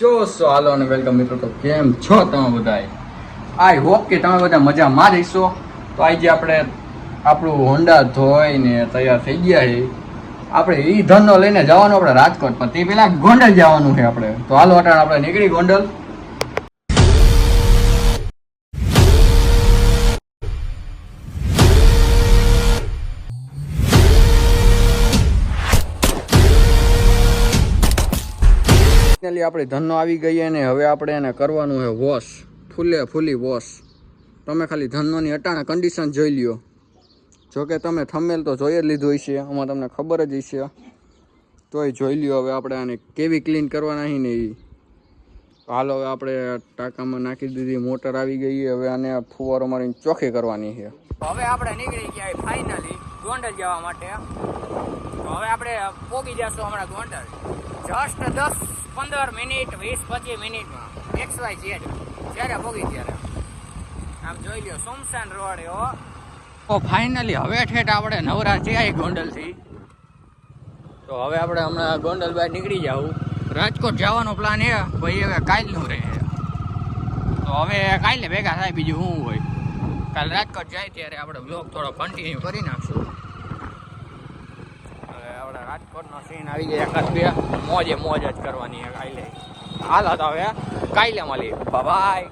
જો સો, હાલો અને વેલકમ મિત્રો. તો કેમ છો તમે બધાય? આઈ હોપ કે તમે બધા મજામાં રહીશો તો આજે આપણે આપણું હોન્ડા ધોઈને તૈયાર થઈ ગયા છે. આપણે એ ધનનો લઈને જવાનું આપણે રાજકોટ પણ તે પહેલાં ગોંડલ જવાનું છે આપણે. તો હાલો અટાણ આપણે નીકળી ગોંડલ. ફાઇનલી આપણી ધનનો આવી ગઈ અને હવે આપણે એને કરવાનું છે વોશ. ફૂલે ફૂલી વોશ. તમે ખાલી ધનનોની અટાણા કન્ડિશન જોઈ લ્યો. જો કે તમે થમેલ તો જોઈ જ લીધું હશે, આમાં તમને ખબર જ હશે. તોય જોઈ લ્યો હવે આપણે આને કેવી ક્લીન કરવાના છે એ હાલો હવે આપણે ટાંકામાં નાખી દીધી, મોટર આવી ગઈ હવે આને ફુવારો મારીને ચોખ્ખી કરવાની છે. હવે આપણે નીકળી ગયા ફાઇનલી ગોંડલ જવા માટે. હવે આપણે પોગી જશું હમણાં ગોંડલ. જસ્ટ દસ પંદર મિનિટ, વીસ, પચીસ મિનિટમાં. એક્સ વાય ઝેડ જ્યારે ભોગી ત્યારે. આમ જોઈ લો સુમસાન રોડ એવો તો ફાઇનલી હવે ઠેઠ આપણે નવરા થયા ગોંડલથી. તો હવે આપણે હમણાં ગોંડલ બહાર નીકળી જાવું રાજકોટ જવાનો પ્લાન એ ભાઈ હવે કાલનું રહે. તો હવે કાલે ભેગા થાય, બીજું શું હોય. કાલ રાજકોટ જાય ત્યારે આપણે બ્લોગ થોડો કન્ટિન્યુ કરી નાખશું. રાજકોટનો સીન આવી ગયા. એકાદ બે મોજે મોજ જ કરવાની હાલ હતા હવે. કાલે મળી. બાય